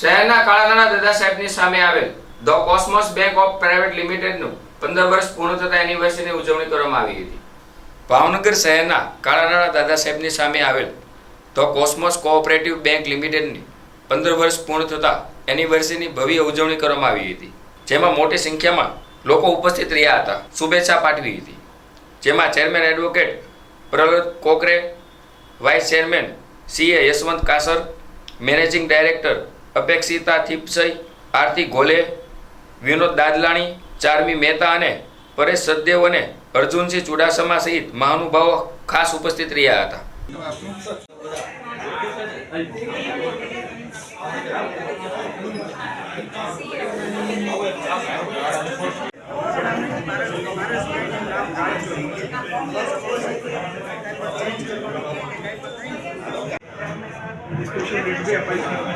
શહેરના કાળાનાના દાદા સાહેબની સામે આવેલ the Cosmos bank of private લિમિટેડનું પંદર વર્ષ પૂર્ણ થતા એનિવર્સરીની ઉજવણી કરવામાં આવી હતી. ભાવનગર શહેરના કાળાનાણા દાદા સાહેબની સામે આવેલ ધ કોસ્મોસ કોઓપરેટિવ બેંક લિમિટેડની પંદર વર્ષ પૂર્ણ થતા એનિવર્સરીની ભવ્ય ઉજવણી કરવામાં આવી હતી. જેમાં મોટી સંખ્યામાં લોકો ઉપસ્થિત રહ્યા હતા. શુભેચ્છા પાઠવી હતી. જેમાં chairman advocate Prahlad Kokare, vice chairman CA Yashwant Kasar, managing director Apekshita Thipsay Aarti Gole, Vinod Dadlani, Charmi Mehta અને પરેશ સદદેવ અને અર્જુનસિંહ ચુડાસમા સહિત મહાનુભાવો ખાસ ઉપસ્થિત રહ્યા હતા. special railway appointment.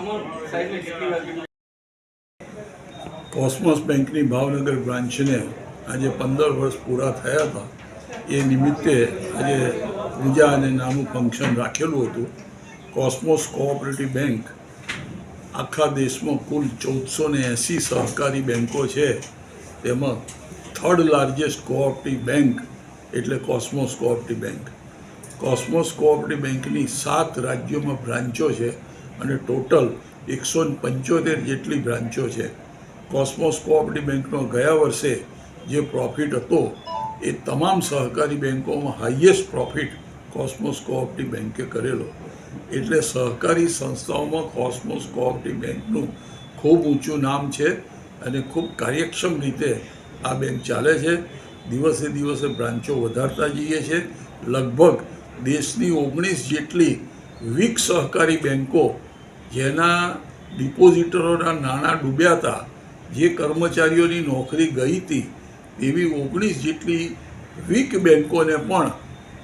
আমার সাইজ કોસ્મોસ બેંકની ભાવનગર બ્રાન્ચને આજે પંદર વર્ષ પૂરા થયા હતા. એ નિમિત્તે આજે પૂજા અને નાનું ફંક્શન રાખેલું હતું. કોસ્મોસ કોઓપરેટિવ બેંક આખા દેશમાં કુલ ચૌદસો ને એંસી સહકારી બેન્કો છે. તેમાં થર્ડ લાર્જેસ્ટ કોઓપરેટિવ બેંક એટલે Cosmos cooperative bank. Cosmos cooperative બેંકની સાત રાજ્યોમાં બ્રાન્ચો છે અને ટોટલ એકસો પંચોતેર જેટલી બ્રાન્ચો છે. કોસ્મોસ કોઓપરેટિવ બેંકનો ગયા વર્ષે જે પ્રોફિટ હતો, એ તમામ સહકારી બેંકોમાં હાઈએસ્ટ પ્રોફિટ કોસ્મોસ કોઓપરેટિવ બેન્કે કરેલો. એટલે સહકારી સંસ્થાઓમાં કોસ્મોસ કોઓપરેટિવ બેન્કનું ખૂબ ઊંચું નામ છે અને ખૂબ કાર્યક્ષમ રીતે આ બેંક ચાલે છે. દિવસે દિવસે બ્રાન્ચો વધારતા જઈએ છે. લગભગ દેશની ઓગણીસ જેટલી વીક સહકારી બેંકો જેના ડિપોઝિટરોના નાણાં ડૂબ્યા હતા જે કર્મચારીઓની નોકરી ગઈ હતી, એવી ઓગણીસ જેટલી વીક બેંકોને પણ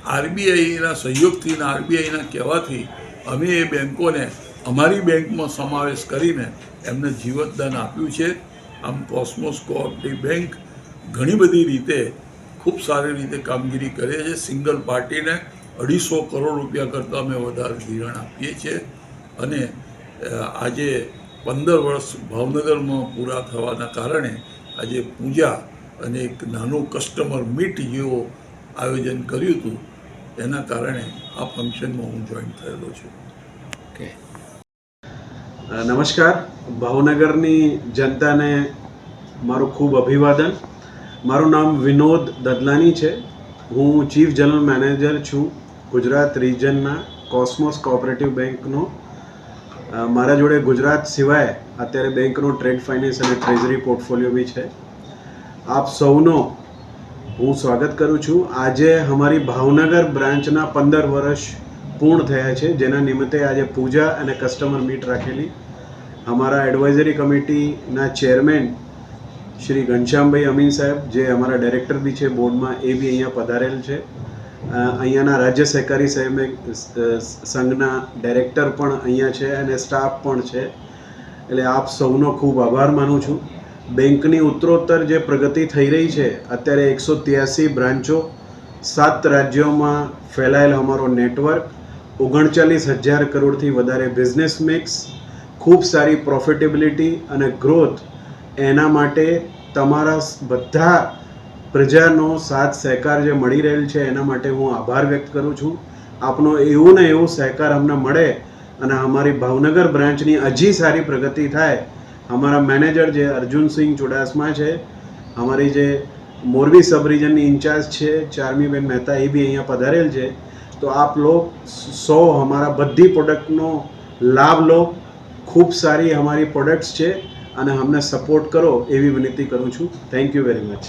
આરબીઆઈના સહયોગથી અને આરબીઆઈના કહેવાથી અમે એ બેંકોને, અમારી બેંકમાં સમાવેશ કરીને એમને જીવતદાન આપ્યું છે. આમ કોસ્મોસ કોઓપરેટિવ બેંક ઘણી બધી રીતે ખૂબ સારી રીતે કામગીરી કરે છે. સિંગલ પાર્ટીને અઢીસો કરોડ રૂપિયા કરતાં અમે વધારે ધિરાણ આપીએ છીએ. અને આજે પંદર વર્ષ ભાવનગરમાં પૂરા થવાના કારણે આજે પૂજા અને એક નાનું કસ્ટમર મીટ જેવો આયોજન કર્યું હતું. એના કારણે આ ફંક્શનમાં હું જોઈન થયેલો છું. ઓકે નમસ્કાર. ભાવનગરની જનતાને મારું ખૂબ અભિવાદન. મારું નામ વિનોદ દદલાની છે. હું ચીફ જનરલ મેનેજર છું. ગુજરાત રિજનના કોસ્મોસ કોઓપરેટિવ બેંકનો મારા જોડે ગુજરાત સિવાય અત્યારે બેંકનો ટ્રેડ ફાઇનાન્સ અને ટ્રેઝરી પોર્ટફોલિયો બી છે. આપ સૌનો હું સ્વાગત કરું છું. આજે અમારી ભાવનગર બ્રાન્ચના પંદર વર્ષ પૂર્ણ થયા છે. જેના નિમિત્તે આજે પૂજા અને કસ્ટમર મીટ રાખેલી અમારા એડવાઇઝરી કમિટીના ચેરમેન શ્રી ઘનશ્યામભાઈ અમીન સાહેબ, જે અમારા ડાયરેક્ટર બી છે, બોર્ડમાં એ બી અહીંયા પધારેલ છે. અહીંયાના રાજ્ય સહકારી સહયોગ સંઘના ડાયરેક્ટર પણ અહીંયા છે અને સ્ટાફ પણ છે. એટલે આપ સૌનો ખૂબ આભાર માનું છું. બેંકની ઉત્તરોત્તર જે પ્રગતિ થઈ રહી છે, અત્યારે એકસો ત્યાસી બ્રાન્ચો, સાત રાજ્યોમાં ફેલાયેલ અમારો નેટવર્ક, ઓગણચાલીસ હજાર કરોડથી વધારે બિઝનેસ મિક્સ, ખૂબ સારી પ્રોફિટેબિલિટી અને ગ્રોથ એના માટે તમારા બધા પ્રજાનો સાથ સહકાર જે મળી રહેલ છે, એના માટે હું આભાર વ્યક્ત કરું છું. આપનો એવું ને એવું સહકાર અમને મળે અને અમારી ભાવનગર બ્રાન્ચની હજી સારી પ્રગતિ થાય. અમારા મેનેજર જે અર્જુનસિંહ ચુડાસમા છે, અમારી જે મોરબી સબ રિજનની ઇન્ચાર્જ છે, ચારમીબેન મહેતા, એ બી અહીંયા પધારેલ છે. તો આપ લોગ સો અમારા બધી પ્રોડક્ટનો લાભ લો. ખૂબ સારી અમારી પ્રોડક્ટ્સ છે અને અમને સપોર્ટ કરો એવી વિનંતી કરું છું. Thank you very much